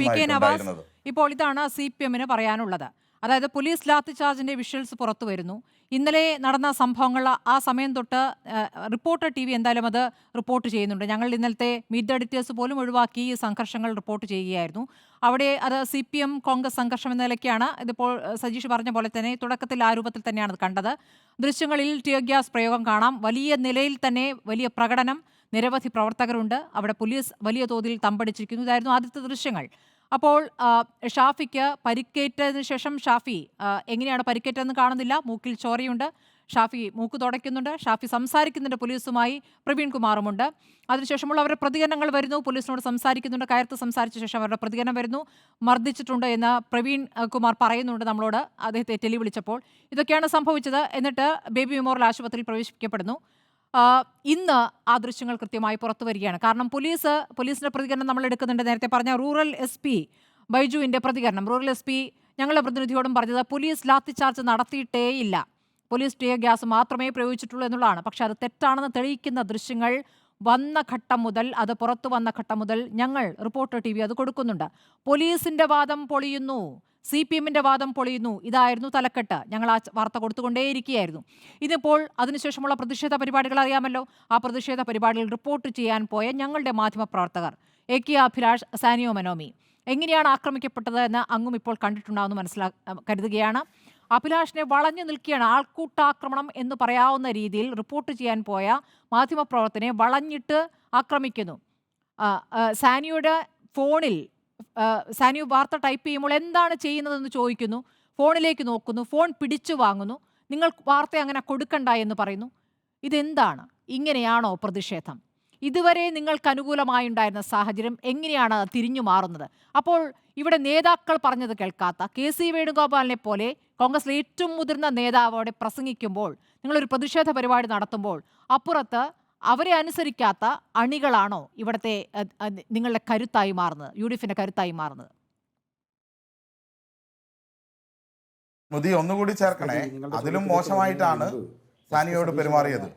P K Nawaz. ഇപ്പോൾ ഇതാണ് C P എമ്മിന് പറയാനുള്ളത്. അതായത് പോലീസ് ലാത്തി ചാർജിന്റെ വിഷ്വൽസ് പുറത്തു വരുന്നു. ഇന്നലെ നടന്ന സംഭവങ്ങൾ ആ സമയം തൊട്ട് റിപ്പോർട്ടർ ടി വി എന്തായാലും അത് റിപ്പോർട്ട് ചെയ്യുന്നുണ്ട്. ഞങ്ങൾ ഇന്നലത്തെ മീറ്റ് എഡിറ്റേഴ്സ് പോലും ഒഴിവാക്കി ഈ സംഘർഷങ്ങൾ റിപ്പോർട്ട് ചെയ്യുകയായിരുന്നു. അവിടെ അത് സി പി എം കോൺഗ്രസ് സംഘർഷം എന്ന നിലയ്ക്കാണ് ഇതിപ്പോൾ സജീഷ് പറഞ്ഞ പോലെ തന്നെ തുടക്കത്തിൽ ആ രൂപത്തിൽ തന്നെയാണ് കണ്ടത്. ദൃശ്യങ്ങളിൽ ടിയർ ഗ്യാസ് പ്രയോഗം കാണാം. വലിയ നിലയിൽ തന്നെ വലിയ പ്രകടനം നിരവധി പ്രവർത്തകരുണ്ട്. അവിടെ പോലീസ് വലിയ തോതിൽ തമ്പടിച്ചിരിക്കുന്നു. ഇതായിരുന്നു ആദ്യത്തെ ദൃശ്യങ്ങൾ. അപ്പോൾ ഷാഫിക്ക് പരിക്കേറ്റതിന് ശേഷം ഷാഫി എങ്ങനെയാണ് പരിക്കേറ്റതെന്ന് കാണുന്നില്ല. മൂക്കിൽ ചോരയുണ്ട്. ഷാഫി മൂക്ക് തുടയ്ക്കുന്നുണ്ട്. ഷാഫി സംസാരിക്കുന്നുണ്ട് പോലീസുമായി. പ്രവീൺ കുമാറുമുണ്ട്. അതിനുശേഷമുള്ള അവരുടെ പ്രതികരണങ്ങൾ വരുന്നു. പോലീസിനോട് സംസാരിക്കുന്നുണ്ട്. കയർത്ത് സംസാരിച്ച ശേഷം അവരുടെ പ്രതികരണം വരുന്നു. മർദ്ദിച്ചിട്ടുണ്ട് എന്ന് പ്രവീൺ കുമാർ പറയുന്നുണ്ട് നമ്മളോട്. അദ്ദേഹത്തെ ടെലി വിളിച്ചപ്പോൾ ഇതൊക്കെയാണ് സംഭവിച്ചത്. എന്നിട്ട് ബേബി മെമ്മോറിയൽ ആശുപത്രിയിൽ പ്രവേശിപ്പിക്കപ്പെടുന്നു ഇന്ന് ആ ദൃശ്യങ്ങൾ കൃത്യമായി പുറത്തു വരികയാണ്. കാരണം പോലീസ് പോലീസിന്റെ പ്രതികരണം നമ്മൾ എടുക്കുന്നുണ്ട്. നേരത്തെ പറഞ്ഞ റൂറൽ എസ് പി ബൈജുവിന്റെ പ്രതികരണം. റൂറൽ എസ് പി ഞങ്ങളുടെ പ്രതിനിധിയോടും പറഞ്ഞത് പോലീസ് ലാത്തിച്ചാർജ് നടത്തിയിട്ടേയില്ല പോലീസ് ടിയർ ഗ്യാസ് മാത്രമേ പ്രയോഗിച്ചിട്ടുള്ളൂ എന്നുള്ളതാണ്. പക്ഷേ അത് തെറ്റാണെന്ന് തെളിയിക്കുന്ന ദൃശ്യങ്ങൾ വന്ന ഘട്ടം മുതൽ അത് പുറത്തു വന്ന ഘട്ടം മുതൽ ഞങ്ങൾ റിപ്പോർട്ടർ ടി അത് കൊടുക്കുന്നുണ്ട്. പോലീസിന്റെ വാദം പൊളിയുന്നു. സി പി എമ്മിന്റെ വാദം പൊളിയുന്നു. ഇതായിരുന്നു തലക്കെട്ട്. ഞങ്ങൾ ആ വാർത്ത കൊടുത്തുകൊണ്ടേയിരിക്കുകയായിരുന്നു. ഇതിപ്പോൾ അതിനുശേഷമുള്ള പ്രതിഷേധ പരിപാടികൾ അറിയാമല്ലോ. ആ പ്രതിഷേധ പരിപാടികൾ റിപ്പോർട്ട് ചെയ്യാൻ പോയ ഞങ്ങളുടെ മാധ്യമപ്രവർത്തകർ എ കെ അഭിലാഷ് സാനിയോ മനോമി. എങ്ങനെയാണ് ആക്രമിക്കപ്പെട്ടത് എന്ന് അങ്ങും ഇപ്പോൾ കണ്ടിട്ടുണ്ടാവുമെന്ന് മനസ്സിലാ കരുതുകയാണ്. അഭിലാഷിനെ വളഞ്ഞു നിൽക്കുകയാണ്. ആൾക്കൂട്ടാക്രമണം എന്ന് പറയാവുന്ന രീതിയിൽ റിപ്പോർട്ട് ചെയ്യാൻ പോയ മാധ്യമപ്രവർത്തനെ വളഞ്ഞിട്ട് ആക്രമിക്കുന്നു. സാനിയുടെ ഫോണിൽ ആ, സാനി വാർത്ത ടൈപ്പ് ചെയ്യുമ്പോൾ എന്താണ് ചെയ്യുന്നതെന്ന് ചോദിക്കുന്നു. ഫോണിലേക്ക് നോക്കുന്നു. ഫോൺ പിടിച്ചു വാങ്ങുന്നു. നിങ്ങൾ വാർത്ത അങ്ങനെ കൊടുക്കണ്ട എന്ന് പറയുന്നു. ഇതെന്താണ്? ഇങ്ങനെയാണോ പ്രതിഷേധം? ഇതുവരെ നിങ്ങൾക്ക് അനുകൂലമായി ഉണ്ടായിരുന്ന സാഹചര്യം എങ്ങനെയാണ് തിരിഞ്ഞു മാറുന്നത്? അപ്പോൾ ഇവിടെ നേതാക്കൾ പറഞ്ഞത് കേൾക്കാത്ത കെ സി വേണുഗോപാലിനെ പോലെ കോൺഗ്രസിലെ ഏറ്റവും മുതിർന്ന നേതാവോടെ പ്രസംഗിക്കുമ്പോൾ നിങ്ങളൊരു പ്രതിഷേധ പരിപാടി നടത്തുമ്പോൾ അപ്പുറത്ത് അവരെ അനുസരിക്കാത്ത അണികളാണോ ഇവിടുത്തെ നിങ്ങളുടെ കരുത്തായി മാറുന്നത് യു ഡി എഫിന്റെ കരുത്തായി മാറുന്നത്? മുതി ഒന്നുകൂടി ചേർക്കണേ. അതിലും മോശമായിട്ടാണ് സാനിയോട് പെരുമാറിയത്.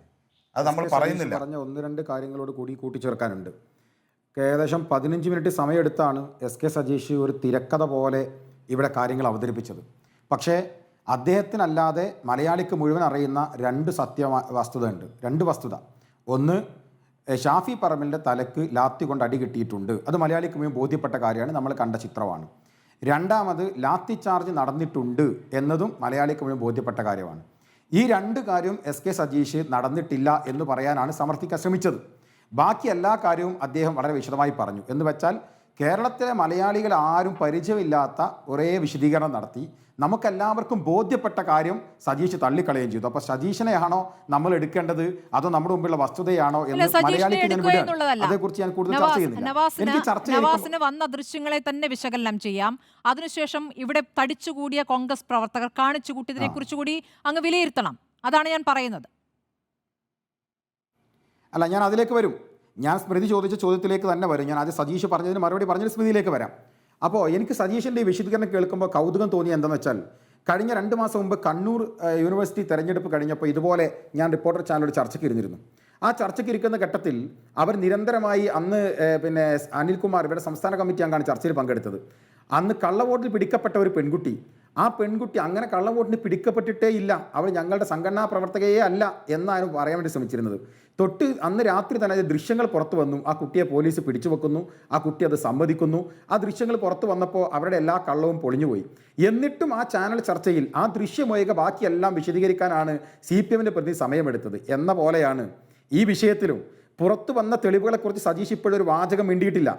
അത് നമ്മൾ പറയുന്നില്ല. പറഞ്ഞ ഒന്ന് രണ്ട് കാര്യങ്ങളോട് കൂടി കൂട്ടിച്ചേർക്കാനുണ്ട്. ഏകദേശം പതിനഞ്ച് മിനിറ്റ് സമയമെടുത്താണ് എസ് കെ സജീഷ് ഒരു തിരക്കഥ പോലെ ഇവിടെ കാര്യങ്ങൾ അവതരിപ്പിച്ചത്. പക്ഷേ അദ്ദേഹത്തിനല്ലാതെ മലയാളിക്ക് മുഴുവൻ അറിയുന്ന രണ്ട് സത്യ വസ്തുതയുണ്ട്. രണ്ട് വസ്തുത. ഒന്ന് ഷാഫി പറമ്പിലിന്റെ തലക്ക് ലാത്തി കൊണ്ട് അടി കിട്ടിയിട്ടുണ്ട്. അത് മലയാളിക്ക് ബോധ്യപ്പെട്ട കാര്യമാണ്. നമ്മൾ കണ്ട ചിത്രമാണ്. രണ്ടാമത് ലാത്തി ചാർജ് നടന്നിട്ടുണ്ട് എന്നതും മലയാളിക്ക് ബോധ്യപ്പെട്ട കാര്യമാണ്. ഈ രണ്ട് കാര്യവും എസ് കെ സജീഷ് നടന്നിട്ടില്ല എന്ന് പറയാനാണ് സമർത്ഥിക്കാൻ ശ്രമിച്ചത്. ബാക്കി എല്ലാ കാര്യവും അദ്ദേഹം വളരെ വിശദമായി പറഞ്ഞു. എന്ന് വെച്ചാൽ കേരളത്തിലെ മലയാളികൾ ആരും പരിചയമില്ലാത്ത ഒരേ വിശദീകരണം നടത്തി. നമുക്കെല്ലാവർക്കും ബോധ്യപ്പെട്ട കാര്യം സതീഷ് തള്ളിക്കളയുകയും ചെയ്തു. അപ്പൊ സജീഷിനെയാണോ നമ്മൾ എടുക്കേണ്ടത്? അതോ നമ്മുടെ മുമ്പിലുള്ള വസ്തുതയാണോ എന്ന് മലയാളിക്ക് ഞാൻ അതേക്കുറിച്ച് ഞാൻ കൂടുതൽ ചർച്ച ചെയ്യുന്നില്ല. നവാസിന് വന്ന ദൃശ്യങ്ങളെ തന്നെ വിശകലനം ചെയ്യാം. അതിനുശേഷം ഇവിടെ തടിച്ചുകൂടിയ കോൺഗ്രസ് പ്രവർത്തകർ കാണിച്ചു കൂട്ടിയതിനെ കുറിച്ച് കൂടി അങ്ങ് വിലയിരുത്തണം. അതാണ് ഞാൻ പറയുന്നത്. അല്ല ഞാൻ അതിലേക്ക് വരും. ഞാൻ സ്മൃതി ചോദിച്ച ചോദ്യത്തിലേക്ക് തന്നെ വരും. ഞാൻ ആദ്യം സതീഷ് പറഞ്ഞതിന് മറുപടി പറഞ്ഞ സ്മൃതിയിലേക്ക് വരാം. അപ്പോൾ എനിക്ക് സജീഷിന്റെ ഈ വിശദീകരണം കേൾക്കുമ്പോൾ കൗതുകം തോന്നിയ എന്താണെന്ന് വെച്ചാൽ കഴിഞ്ഞ രണ്ട് മാസം മുമ്പ് കണ്ണൂർ യൂണിവേഴ്സിറ്റി തെരഞ്ഞെടുപ്പ് കഴിഞ്ഞപ്പോൾ ഇതുപോലെ ഞാൻ റിപ്പോർട്ടർ ചാനലോട് ചർച്ചയ്ക്ക് ഇരുന്നിരുന്നു. ആ ചർച്ചയ്ക്ക് ഇരിക്കുന്ന ഘട്ടത്തിൽ അവർ നിരന്തരമായി അന്ന് പിന്നെ അനിൽകുമാർ ഇവരുടെ സംസ്ഥാന കമ്മിറ്റി അംഗമാണ് ചർച്ചയിൽ പങ്കെടുത്തത്. അന്ന് കള്ളവോട്ടിൽ പിടിക്കപ്പെട്ട ഒരു പെൺകുട്ടി ആ പെൺകുട്ടി അങ്ങനെ കള്ളവോട്ടിന് പിടിക്കപ്പെട്ടിട്ടേ ഇല്ല. അവൾ ഞങ്ങളുടെ സംഘടനാ പ്രവർത്തകയെ അല്ല എന്നാണ് പറയാൻ വേണ്ടി ശ്രമിച്ചിരുന്നത്. തൊട്ട് അന്ന് രാത്രി തന്നെ ദൃശ്യങ്ങൾ പുറത്തു വന്നു. ആ കുട്ടിയെ പോലീസ് പിടിച്ചു വെക്കുന്നു. ആ കുട്ടി അത് സമ്മതിക്കുന്നു. ആ ദൃശ്യങ്ങൾ പുറത്തു വന്നപ്പോൾ അവരുടെ എല്ലാ കള്ളവും പൊളിഞ്ഞുപോയി എന്നിട്ടും ആ ചാനൽ ചർച്ചയിൽ ആ ദൃശ്യമൊഴികെ ബാക്കിയെല്ലാം വിശദീകരിക്കാനാണ് സി പി എമ്മിന്റെ പ്രതി സമയമെടുത്തത് എന്ന പോലെയാണ് ഈ വിഷയത്തിലും. പുറത്തു വന്ന തെളിവുകളെക്കുറിച്ച് സജീഷ് ഇപ്പോഴൊരു വാചകം മിണ്ടിയിട്ടില്ല.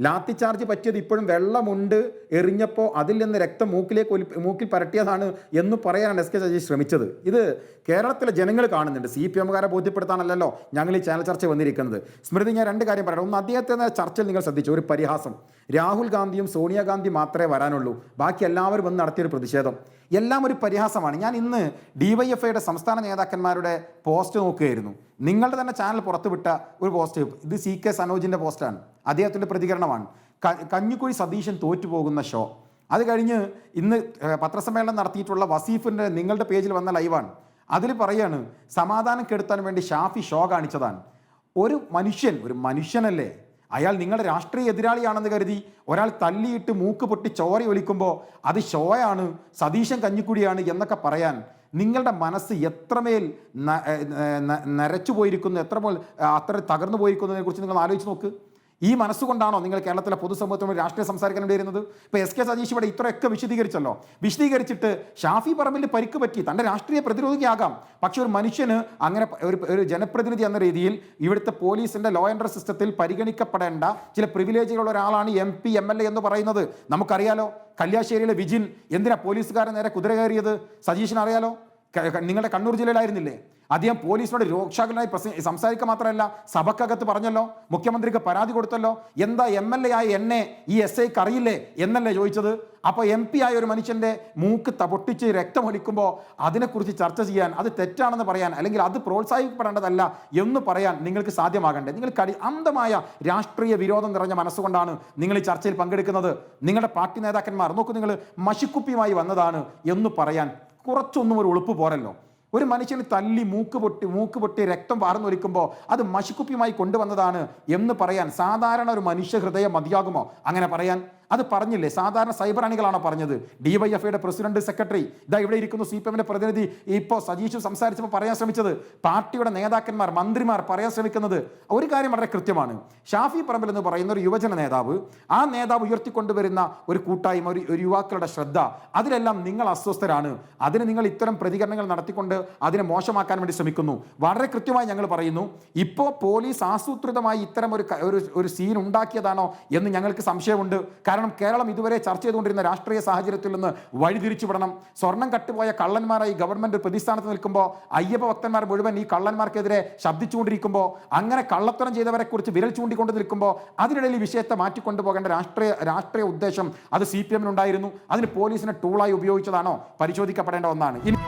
ലാത്തി ചാർജ് പറ്റിയത് ഇപ്പോഴും വെള്ളമുണ്ട്. എറിഞ്ഞപ്പോൾ അതിൽ നിന്ന് രക്തം മൂക്കിലേക്ക് ഒലി മൂക്കിൽ പരട്ടിയതാണ് എന്ന് പറയാനാണ് എസ് കെ സജീഷ് ശ്രമിച്ചത്. ഇത് കേരളത്തിലെ ജനങ്ങൾ കാണുന്നുണ്ട്. സി പി എമ്മുകാരെ ബോധ്യപ്പെടുത്താനല്ലോ ഞങ്ങൾ ഈ ചാനൽ ചർച്ച വന്നിരിക്കുന്നത്. സ്മൃതി ഞാൻ രണ്ട് കാര്യം പറയണം ഒന്ന് അദ്ദേഹത്തെ ചർച്ചയിൽ നിങ്ങൾ ശ്രദ്ധിച്ചു? ഒരു പരിഹാസം. രാഹുൽ ഗാന്ധിയും സോണിയാഗാന്ധി മാത്രമേ വരാനുള്ളൂ. ബാക്കി എല്ലാവരും വന്ന് നടത്തിയൊരു പ്രതിഷേധം. എല്ലാം ഒരു പരിഹാസമാണ്. ഞാൻ ഇന്ന് ഡിവൈഎഫ്ഐയുടെ സംസ്ഥാന നേതാക്കന്മാരുടെ പോസ്റ്റ് നോക്കുകയായിരുന്നു. നിങ്ങളുടെ തന്നെ ചാനൽ പുറത്തുവിട്ട ഒരു പോസ്റ്റ് ഇത് സി കെ സനോജിന്റെ പോസ്റ്റാണ്. അദ്ദേഹത്തിന്റെ പ്രതികരണമാണ്. കഞ്ഞിക്കുഴി സതീശൻ തോറ്റുപോകുന്ന ഷോ. അത് കഴിഞ്ഞ് ഇന്ന് പത്രസമ്മേളനം നടത്തിയിട്ടുള്ള വസീഫിന്റെ നിങ്ങളുടെ പേജിൽ വന്ന ലൈവാണ്. അതിൽ പറയാണ് സമാധാനം കെടുത്താൻ വേണ്ടി ഷാഫി ഷോ കാണിച്ചതാണ്. ഒരു മനുഷ്യൻ ഒരു മനുഷ്യനല്ലേ? അയാൾ നിങ്ങളുടെ രാഷ്ട്രീയ എതിരാളിയാണെന്ന് കരുതി ഒരാൾ തല്ലിയിട്ട് മൂക്ക് പൊട്ടി ചോര ഒലിക്കുമ്പോൾ അത് ഷോയാണ് സതീശൻ കഞ്ഞിക്കുടിയാണ് എന്നൊക്കെ പറയാൻ നിങ്ങളുടെ മനസ്സ് എത്രമേൽ നരച്ചു പോയിരിക്കുന്നു എത്രമേൽ അത്ര തകർന്നു പോയിരിക്കുന്നതിനെ കുറിച്ച് നിങ്ങൾ ആലോചിച്ച് നോക്ക്. ഈ മനസ്സുകൊണ്ടാണോ നിങ്ങൾ കേരളത്തിലെ പൊതുസമൂഹത്തിനോട് രാഷ്ട്രീയം സംസാരിക്കാൻ വേണ്ടി വരുന്നത് ഇപ്പോൾ എസ് കെ സതീഷ് ഇവിടെ ഇത്രയൊക്കെ വിശദീകരിച്ചല്ലോ. വിശദീകരിച്ചിട്ട് ഷാഫി പറമ്പിൽ പരിക്ക് പറ്റി. തന്റെ രാഷ്ട്രീയ പ്രതിരോധിയാകാം പക്ഷേ ഒരു മനുഷ്യന് അങ്ങനെ ഒരു ഒരു ജനപ്രതിനിധി എന്ന രീതിയിൽ ഇവിടുത്തെ പോലീസിന്റെ ലോ ആൻഡ് സിസ്റ്റത്തിൽ പരിഗണിക്കപ്പെടേണ്ട ചില പ്രിവിലേജുകളുള്ള ഒരാളാണ് M P M L A എന്ന് പറയുന്നത്. നമുക്കറിയാലോ കല്യാശ്ശേരിയിലെ വിജിൻ എന്തിനാ പോലീസുകാരൻ നേരെ കുതിര കയറിയത് സജീഷിനറിയാലോ നിങ്ങളുടെ കണ്ണൂർ ജില്ലയിലായിരുന്നില്ലേ? അദ്ദേഹം പോലീസിനോട് രോക്ഷാകുലായി പ്രസ- സംസാരിക്കുക മാത്രമല്ല സഭക്കകത്ത് പറഞ്ഞല്ലോ മുഖ്യമന്ത്രിക്ക് പരാതി കൊടുത്തല്ലോ എന്താ എം എൽ എ ആയ എന്നെ ഈ എസ് ഐക്ക് അറിയില്ലേ എന്നല്ലേ ചോദിച്ചത്? അപ്പോൾ എം പി ആയ ഒരു മനുഷ്യന്റെ മൂക്ക് തപൊട്ടിച്ച് പൊട്ടിച്ച് രക്തമൊലിക്കുമ്പോൾ അതിനെക്കുറിച്ച് ചർച്ച ചെയ്യാൻ അത് തെറ്റാണെന്ന് പറയാൻ അല്ലെങ്കിൽ അത് പ്രോത്സാഹിപ്പിക്കപ്പെടേണ്ടതല്ല എന്ന് പറയാൻ നിങ്ങൾക്ക് സാധ്യമാകണ്ടേ. നിങ്ങൾ കടി അന്ധമായ രാഷ്ട്രീയ വിരോധം നിറഞ്ഞ മനസ്സുകൊണ്ടാണ് നിങ്ങൾ ഈ ചർച്ചയിൽ പങ്കെടുക്കുന്നത്. നിങ്ങളുടെ പാർട്ടി നേതാക്കന്മാർ നോക്കൂ നിങ്ങൾ മഷിക്കുപ്പിയുമായി വന്നതാണ് എന്ന് പറയാൻ കുറച്ചൊന്നും ഒരു ഉളുപ്പ് പോരല്ലോ. ഒരു മനുഷ്യന് തല്ലി മൂക്ക് പൊട്ടി മൂക്ക് പൊട്ടി രക്തം വാർന്നൊലിക്കുമ്പോൾ അത് മഷിക്കുപ്പിയുമായി കൊണ്ടുവന്നതാണ് എന്ന് പറയാൻ സാധാരണ ഒരു മനുഷ്യ ഹൃദയം മതിയാകുമോ? അങ്ങനെ പറയാൻ അത് പറഞ്ഞില്ലേ? സാധാരണ സൈബർ അണികളാണോ പറഞ്ഞത്? ഡിവൈഎഫ്ഐയുടെ പ്രസിഡന്റ് സെക്രട്ടറി. ഇതാ ഇവിടെ ഇരിക്കുന്നു സി പി എമ്മിന്റെ പ്രതിനിധി. ഇപ്പോൾ സജീഷ് സംസാരിച്ചപ്പോൾ പറയാൻ ശ്രമിച്ചത് പാർട്ടിയുടെ നേതാക്കന്മാർ മന്ത്രിമാർ പറയാൻ ശ്രമിക്കുന്നത് ഒരു കാര്യം വളരെ കൃത്യമാണ്. ഷാഫി പറമ്പിൽ എന്ന് പറയുന്ന ഒരു യുവജന നേതാവ് ആ നേതാവ് ഉയർത്തിക്കൊണ്ടുവരുന്ന ഒരു കൂട്ടായ്മ ഒരു ഒരു യുവാക്കളുടെ ശ്രദ്ധ അതിലെല്ലാം നിങ്ങൾ അസ്വസ്ഥരാണ്. അതിന് നിങ്ങൾ ഇത്തരം പ്രതികരണങ്ങൾ നടത്തിക്കൊണ്ട് അതിനെ മോശമാക്കാൻ വേണ്ടി ശ്രമിക്കുന്നു. വളരെ കൃത്യമായി ഞങ്ങൾ പറയുന്നു ഇപ്പോൾ പോലീസ് ആസൂത്രിതമായി ഇത്തരം ഒരു ഒരു സീൻ ഉണ്ടാക്കിയതാണോ എന്ന് ഞങ്ങൾക്ക് സംശയമുണ്ട്. കാരണം കേരളം ഇതുവരെ ചർച്ച ചെയ്തുകൊണ്ടിരുന്ന രാഷ്ട്രീയ സാഹചര്യത്തിൽ നിന്ന് വഴിതിരിച്ചു വിടണം. സ്വർണം കട്ടുപോയ കള്ളന്മാരായി ഗവൺമെന്റ് പ്രതിസ്ഥാനത്ത് നിൽക്കുമ്പോൾ അയ്യപ്പ ഭക്തന്മാർ മുഴുവൻ ഈ കള്ളന്മാർക്കെതിരെ ശബ്ദിച്ചുകൊണ്ടിരിക്കുമ്പോൾ അങ്ങനെ കള്ളത്തരം ചെയ്തവരെ കുറിച്ച് വിരൽ ചൂണ്ടിക്കൊണ്ട് നിൽക്കുമ്പോൾ അതിനിടയിൽ ഈ വിഷയത്തെ മാറ്റിക്കൊണ്ടുപോകേണ്ട രാഷ്ട്രീയ രാഷ്ട്രീയ ഉദ്ദേശം അത് സി പി എമ്മിനുണ്ടായിരുന്നു. അതിന് പോലീസിനെ ടൂളായി ഉപയോഗിച്ചതാണോ പരിശോധിക്കപ്പെടേണ്ട ഒന്നാണ്. ഇനി